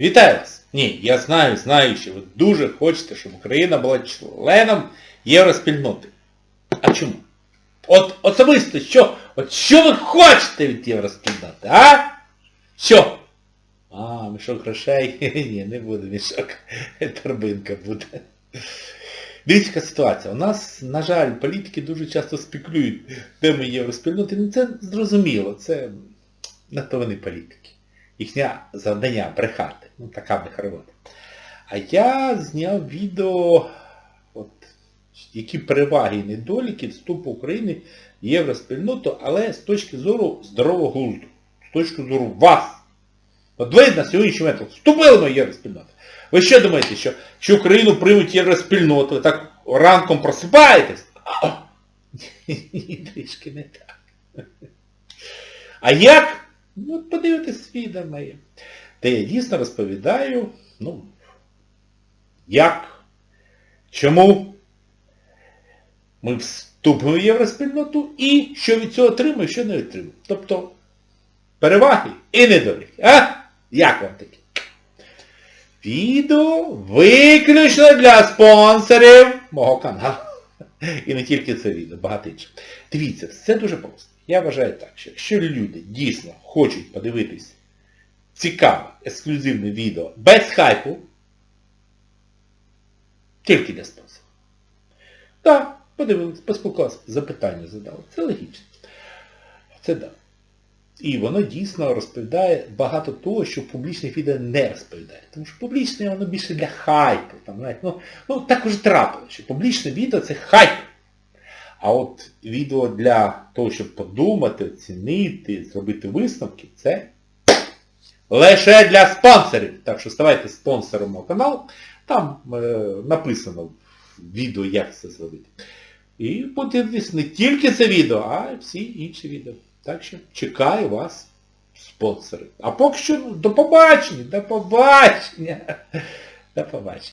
Вітаю вас! Ні, я знаю, знаю, що ви дуже хочете, щоб Україна була членом євроспільноти. А чому? От особисто, що? От що ви хочете від євроспільноти, а? Що? А, мішок грошей? Ні, не буде мішок. Торбинка буде. Дивіться, яка ситуація. У нас, на жаль, політики дуже часто спекулюють, де ми євроспільноти. Ну це зрозуміло, це на то вони політики. Їхнє завдання брехати. Ну, така в них робота. А я зняв відео, от, які переваги і недоліки вступу України в євроспільноту, але з точки зору здорового глузду, з точки зору вас. От ви на сьогоднішній момент вступили в євроспільноту. Ви що думаєте, що, що Україну приймуть євроспільноту, ви так ранком просипаєтесь? Ні, трішки не так. А як? Ну, от подивитесь відео. Де я дійсно розповідаю, ну, як, чому ми вступимо в євроспільноту і що від цього отримуємо, що не отримуємо. Тобто переваги і недоліки. А? Як вам таке? Відео виключно для спонсорів мого каналу. І не тільки це відео, багато інших. Дивіться, все дуже просто. Я вважаю так, що якщо люди дійсно хочуть подивитись цікаве, ексклюзивне відео без хайпу, тільки для спонсорів. Так, подивились, поспілкувалися, запитання задали. Це логічно. Це так. І воно дійсно розповідає багато того, що в публічних відео не розповідає. Тому що публічне воно більше для хайпу. Там, знаєте, ну, ну, так уже трапилося, що публічне відео це хайп. А от відео для того, щоб подумати, оцінити, зробити висновки, це лише для спонсорів. Так що ставайте спонсором мого каналу. Там е, написано відео, як це зробити. І подивитесь не тільки це відео, а й всі інші відео. Так що чекаю вас, спонсори. А поки що ну, до побачення, до побачення. До побачення.